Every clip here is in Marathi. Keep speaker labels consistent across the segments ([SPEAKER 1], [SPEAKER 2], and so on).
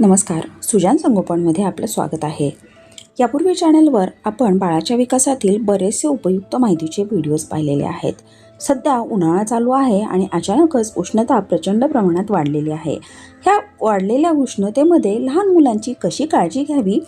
[SPEAKER 1] नमस्कार. सुजान संगोपनमध्ये आपलं स्वागत आहे. यापूर्वी चॅनलवर आपण बाळाच्या विकासातील बरेचसे उपयुक्त माहितीचे व्हिडिओज पाहिलेले आहेत. सध्या उन्हाळा चालू आहे आणि अचानकच उष्णता प्रचंड प्रमाणात वाढलेली आहे. ह्या वाढलेल्या उष्णतेमध्ये लहान मुलांची कशी काळजी घ्यावी?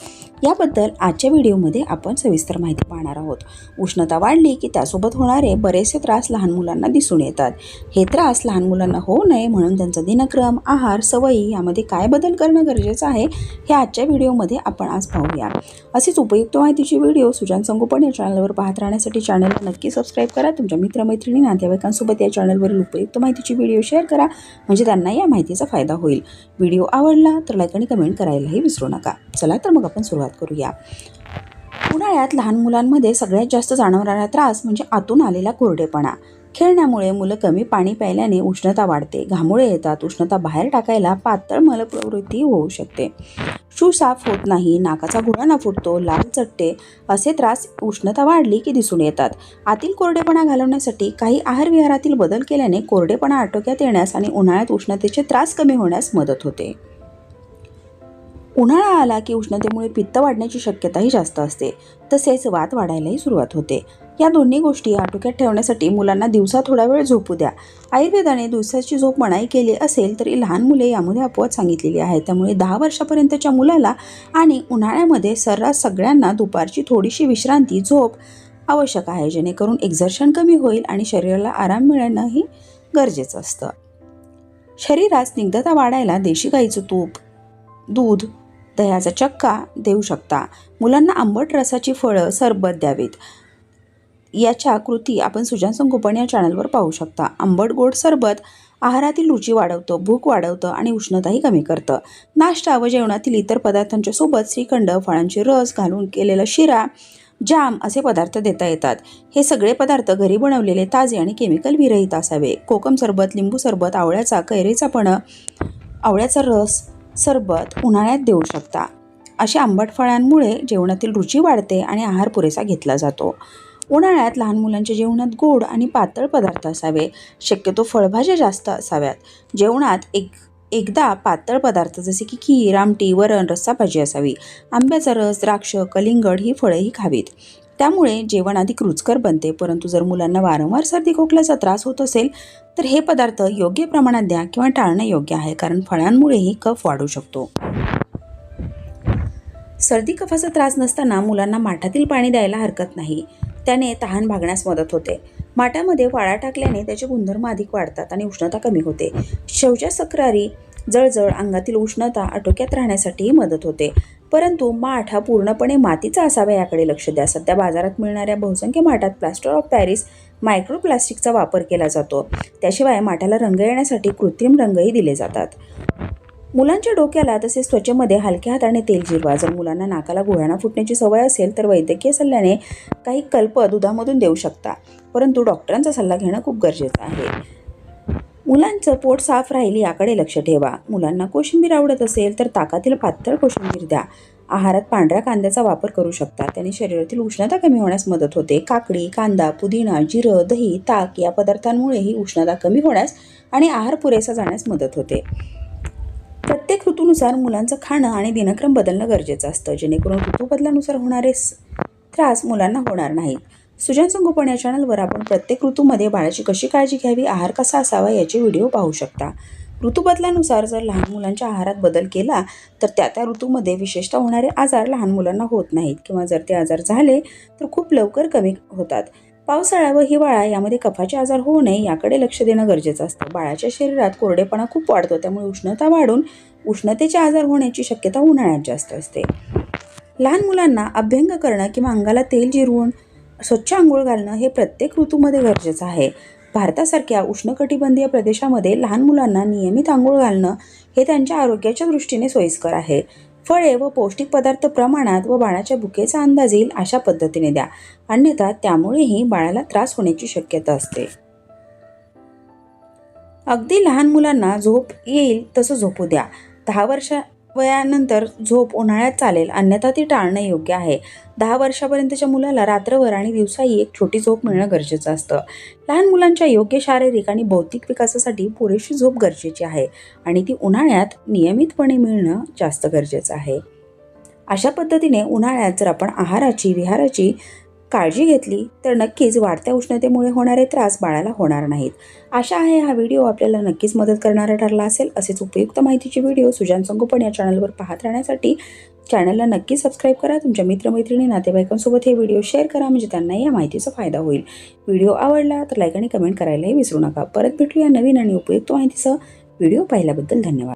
[SPEAKER 1] याबद्दल आजच्या व्हिडिओमध्ये आपण सविस्तर माहिती पाहणार आहोत. उष्णता वाढली की त्यासोबत होणारे बरेचसे त्रास लहान मुलांना दिसून येतात. हे त्रास लहान मुलांना होऊ नये म्हणून त्यांचा दिनक्रम आहार सवयी यामध्ये काय बदल करणं गरजेचं आहे हे आजच्या व्हिडिओमध्ये आपण आज पाहूया. असेच उपयुक्त माहितीची व्हिडिओ सुजान संगोपन या चॅनलवर पाहत राहण्यासाठी चॅनलला नक्की सबस्क्राईब करा. तुमच्या मित्रमैत्रिणी नातेवाईकांसोबत या चॅनलवरील उपयुक्त माहितीची व्हिडिओ शेअर करा म्हणजे त्यांना या माहितीचा फायदा होईल. व्हिडिओ आवडला तर लाईक आणि कमेंट करायलाही विसरू नका. चला तर मग आपण सुरुवात करूया. उन्हाळ्यात लहान मुलांमध्ये सगळ्यात जास्त जाणवणारा त्रास म्हणजे आतून आलेला कोरडेपणा. खेळण्यामुळे मुलं कमी पाणी प्यायल्याने उष्णता वाढते घामोळे येतात उष्णता बाहेर टाकायला पातळ मलप्रवृत्ती होऊ शकते. शू साफ होत नाही नाकाचा गुळाणा फुटतो लाल चट्टे असे त्रास उष्णता वाढली की दिसून येतात. आतील कोरडेपणा घालवण्यासाठी काही आहारविहारातील बदल केल्याने कोरडेपणा आटोक्यात येण्यास आणि उन्हाळ्यात उष्णतेचे त्रास कमी होण्यास मदत होते. उन्हाळा आला की उष्णतेमुळे पित्त वाढण्याची शक्यताही जास्त असते. तसेच वात वाढायलाही सुरुवात होते. या दोन्ही गोष्टी आटोक्यात ठेवण्यासाठी मुलांना दिवसा थोडा वेळ झोपू द्या. आयुर्वेदाने दिवसाची झोप मनाई केली असेल तरी लहान मुले यामध्ये अपवाद सांगितलेली आहे त्यामुळे दहा वर्षापर्यंतच्या मुलाला आणि उन्हाळ्यामध्ये सर्रास सगळ्यांना दुपारची थोडीशी विश्रांती झोप आवश्यक आहे जेणेकरून एक्झर्शन कमी होईल आणि शरीराला आराम मिळणंही गरजेचं असतं. शरीरात स्निग्धता वाढायला देशी गाईचं तूप दूध दह्याचा चक्का देऊ शकता. मुलांना आंबट रसाची फळं सरबत द्यावीत. याच्या कृती आपण सुजान संगोपन या चॅनलवर पाहू शकता. आंबट गोड सरबत आहारातील रुची वाढवतं भूक वाढवतं आणि उष्णताही कमी करतं. नाश्ता व जेवणातील इतर पदार्थांच्या सोबत श्रीखंड फळांचे रस घालून केलेला शिरा जाम असे पदार्थ देता येतात. हे सगळे पदार्थ घरी बनवलेले ताजे आणि केमिकल विरहित असावे. कोकम सरबत लिंबू सरबत आवळ्याचा कैरीचा पण आवळ्याचा रस सरबत उन्हाळ्यात देऊ शकता. अशा आंबट फळांमुळे जेवणातील रुची वाढते आणि आहार पुरेसा घेतला जातो. उन्हाळ्यात लहान मुलांच्या जेवणात गोड आणि पातळ पदार्थ असावे. शक्यतो फळभाज्या जास्त असाव्यात. जेवणात एक एकदा पातळ पदार्थ जसे की खीर आमटी वरण रस्सा भाजी असावी. आंब्याचा रस द्राक्ष कलिंगड ही फळंही खावीत. त्यामुळे जेवण अधिक रुचकर बनते परंतु जर मुलांना वारंवार सर्दी खोकल्याचा त्रास होत असेल तर हे पदार्थ योग्य प्रमाणात द्या किंवा टाळणं योग्य आहे कारण फळांमुळेही कफ वाढू शकतो. सर्दी कफाचा त्रास नसताना मुलांना माठातील पाणी द्यायला हरकत नाही. त्याने तहान भागण्यास मदत होते. माठामध्ये वाळा टाकल्याने त्याचे गुणधर्म अधिक वाढतात आणि उष्णता कमी होते. शेवच्या तक्रारी जळजळ अंगातील उष्णता आटोक्यात राहण्यासाठीही मदत होते. परंतु माठ हा पूर्णपणे मातीचा असावा याकडे लक्ष द्या. सध्या बाजारात मिळणाऱ्या बहुसंख्य माठात प्लास्टर ऑफ पॅरिस मायक्रोप्लास्टिकचा वापर केला जातो. त्याशिवाय माठाला रंग येण्यासाठी कृत्रिम रंगही दिले जातात. मुलांच्या डोक्याला तसेच त्वचेमध्ये हलक्या हाताने तेल जिरवा. जर मुलांना नाकाला गुळाणा फुटण्याची सवय असेल तर वैद्यकीय सल्ल्याने काही कल्प दुधामधून देऊ शकता. परंतु डॉक्टरांचा सल्ला घेणं खूप गरजेचं आहे. मुलांचं पोट साफ राहील याकडे लक्ष ठेवा. मुलांना कोशिंबीर आवडत असेल तर ताकातील पातळ कोशिंबीर द्या. आहारात पांढऱ्या कांद्याचा वापर करू शकता. त्याने शरीरातील उष्णता कमी होण्यास मदत होते. काकडी कांदा पुदिना जिरं दही ताक या पदार्थांमुळेही उष्णता कमी होण्यास आणि आहार पुरेसा जाण्यास मदत होते. प्रत्येक ऋतूनुसार मुलांचं खाणं आणि दिनक्रम बदलणं गरजेचं असतं. जेणेकरून ऋतूबदलानुसार होणारे स- त्रास मुलांना होणार नाहीत. सुजान संगोपन या चॅनलवर आपण प्रत्येक ऋतूमध्ये बाळाची कशी काळजी घ्यावी आहार कसा असावा याचे व्हिडिओ पाहू शकता. ऋतूबदलानुसार जर लहान मुलांच्या आहारात बदल केला तर त्या त्या ऋतूमध्ये विशेषतः होणारे आजार लहान मुलांना होत नाहीत किंवा जर ते आजार झाले तर खूप लवकर कमी होतात. पावसाळा व हिवाळा यामध्ये कफाचे आजार होऊ नये याकडे लक्ष देणं गरजेचं असतं. बाळाच्या शरीरात कोरडेपणा खूप वाढतो त्यामुळे उष्णता वाढून उष्णतेचे आजार होण्याची शक्यता उन्हाळ्यात जास्त असते. लहान मुलांना अभ्यंग करणं किंवा अंगाला तेल जिरवून स्वच्छ आंघोळ घालणं हे प्रत्येक ऋतूमध्ये गरजेचं आहे. भारतासारख्या उष्णकटिबंधीय प्रदेशामध्ये लहान मुलांना नियमित आंघोळ घालणं हे त्यांच्या आरोग्याच्या दृष्टीने सोयीस्कर आहे. फळे व पौष्टिक पदार्थ प्रमाणात व बाळाच्या भुकेचा अंदाज येईल अशा पद्धतीने द्या. अन्यथा त्यामुळेही बाळाला त्रास होण्याची शक्यता असते. अगदी लहान मुलांना झोप येईल तसं झोपू द्या. दहा वर्षा वयानंतर झोप उन्हाळ्यात चालेल अन्यथा ती टाळणं योग्य आहे. दहा वर्षापर्यंतच्या मुलाला रात्रभर आणि दिवसाही एक छोटी झोप मिळणं गरजेचं असतं. लहान मुलांच्या योग्य शारीरिक आणि बौद्धिक विकासासाठी पुरेशी झोप गरजेची आहे आणि ती उन्हाळ्यात नियमितपणे मिळणं जास्त गरजेचं आहे. अशा पद्धतीने उन्हाळ्यात जर आपण आहाराची विहाराची काळजी घेतली तर नक्कीच वाढत्या उष्णतेमुळे होणारे त्रास बाळाला होणार नाहीत. आशा आहे हा व्हिडिओ आपल्याला नक्कीच मदत करणारा ठरला असेल. असेच उपयुक्त माहितीचे व्हिडिओ सुजान संगोपन या चॅनलवर पाहत राहण्यासाठी चॅनलला नक्की सबस्क्राईब करा. तुमच्या मित्रमैत्रिणी नातेवाईकांसोबत हे व्हिडिओ शेअर करा. म्हणजे त्यांनाही या माहितीचा फायदा होईल. व्हिडिओ आवडला तर लाईक आणि कमेंट करायलाही विसरू नका. परत भेटूया नवीन आणि उपयुक्त माहितीसह. व्हिडिओ पाहिल्याबद्दल धन्यवाद.